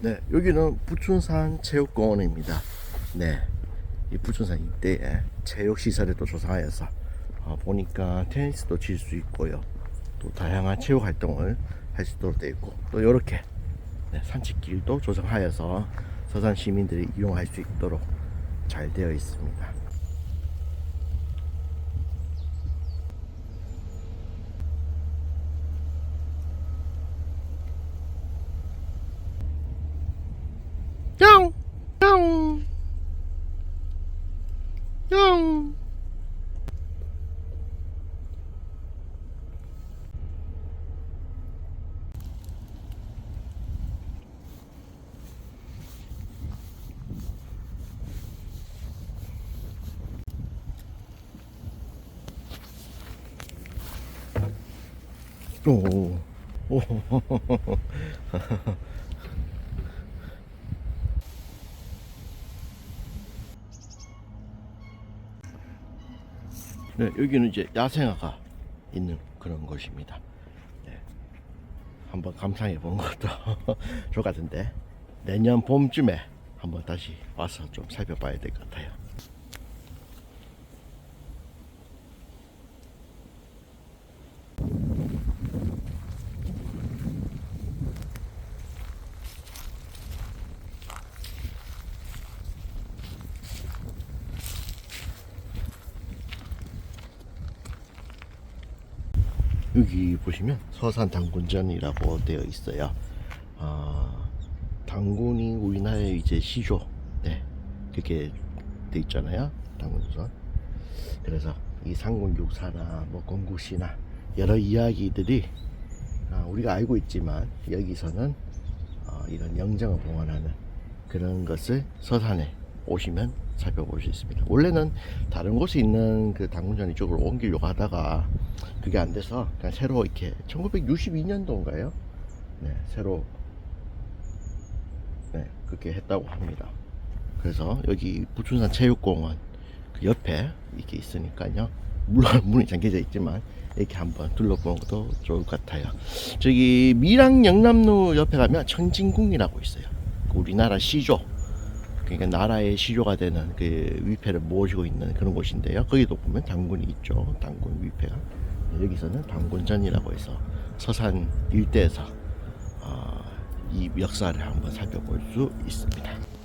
네, 여기는 부춘산 체육공원입니다. 네, 이 부춘산 이때에 체육 시설을 또 조성하여서 어, 보니까 테니스도 칠 수 있고요. 또 다양한 체육 활동을 할 수 있도록 되어 있고 또 이렇게 네, 산책길도 조성하여서 서산 시민들이 이용할 수 있도록 잘 되어 있습니다. 뿅! 오, 오, 네, 여기는 이제 야생화가 있는 그런 곳입니다. 네, 한번 감상해 보는 것도 좋을 것 같은데 내년 봄쯤에 한번 다시 와서 좀 살펴봐야 될 것 같아요. 여기 보시면 서산 당군전이라고 되어 있어요. 아, 당군이 우리나라의 이제 시조, 네, 그렇게 돼 있잖아요. 당군전. 그래서 이 상군 육사나 뭐 건국시나 여러 이야기들이 아, 우리가 알고 있지만 여기서는 어, 이런 영정을 봉헌하는 그런 것을 서산에 오시면 살펴볼 수 있습니다. 원래는 다른 곳에 있는 그 당군전 이쪽으로 옮기려고 하다가 그게 안 돼서 그냥 새로 이렇게 1962년도인가요? 네, 새로 네, 그렇게 했다고 합니다. 그래서 여기 부춘산 체육공원 그 옆에 이렇게 있으니까요. 물론 문이 잠겨져 있지만 이렇게 한번 둘러보는 것도 좋을 것 같아요. 저기 밀양 영남로 옆에 가면 청진궁이라고 있어요. 그 우리나라 시조 그러니까 나라의 시조가 되는 그 위패를 모시고 있는 그런 곳인데요. 거기도 보면 당군이 있죠. 당군 위패가. 여기서는 당군전이라고 해서 서산 일대에서 어, 이 역사를 한번 살펴볼 수 있습니다.